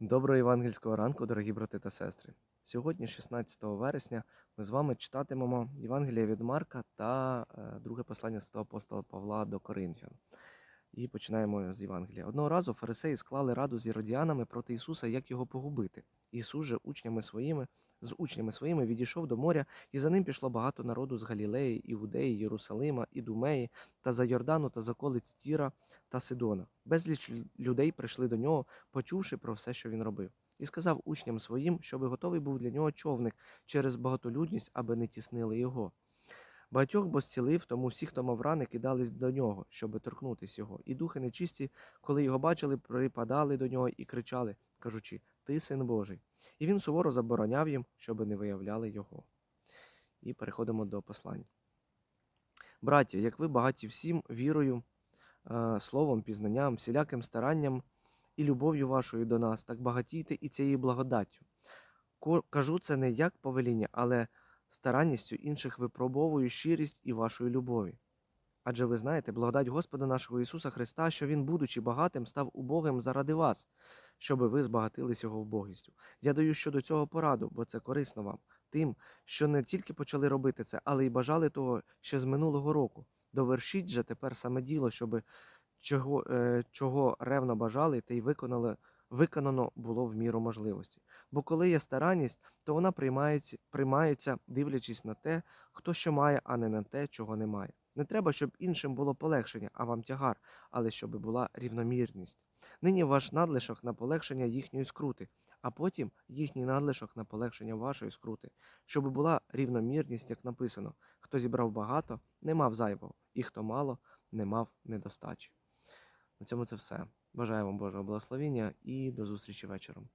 Доброго євангельського ранку, дорогі брати та сестри. Сьогодні, 16 вересня, ми з вами читатимемо Євангелія від Марка та е, друге послання святого апостола Павла до Коринфян. І починаємо з Євангелія. Одного разу фарисеї склали раду з іродіанами проти Ісуса, як його погубити. Ісус же учнями своїми, з учнями своїми відійшов до моря, і за ним пішло багато народу з Галілеї, Іудеї, Єрусалима, Ідумеї, та за Йордану та за колиць Тіра та Сидона. Безліч людей прийшли до нього, почувши про все, що він робив. І сказав учням своїм, щоби готовий був для нього човник через багатолюдність, аби не тіснили його. Багатьох бо зцілив, тому всі, хто мав рани, кидались до нього, щоби торкнутись його. І духи нечисті, коли його бачили, припадали до нього і кричали, кажучи: Ти син Божий. І він суворо забороняв їм, щоби не виявляли його. І переходимо до послань. Браття, як ви багаті всім вірою, е, словом, пізнанням, всіляким старанням і любов'ю вашою до нас, так багатійте і цією благодаттю. Кажу це не як повеління, але старанністю інших випробовую щирість і вашої любові. Адже ви знаєте, благодать Господа нашого Ісуса Христа, що Він, будучи багатим, став убогим заради вас, щоби ви збагатились Його вбогістю. Я даю щодо цього пораду, бо це корисно вам, тим, що не тільки почали робити це, але й бажали того ще з минулого року. Довершіть же тепер саме діло, щоби чого, е, чого ревно бажали, те й виконали, виконано було в міру можливості. Бо коли є старанність, то вона приймається, приймається, дивлячись на те, хто що має, а не на те, чого немає. Не треба, щоб іншим було полегшення, а вам тягар, але щоб була рівномірність. Нині ваш надлишок на полегшення їхньої скрути, а потім їхній надлишок на полегшення вашої скрути, щоб була рівномірність, як написано: хто зібрав багато, не мав зайвого, і хто мало, не мав недостачі. На цьому це все. Бажаю вам Божого благословення і до зустрічі вечором.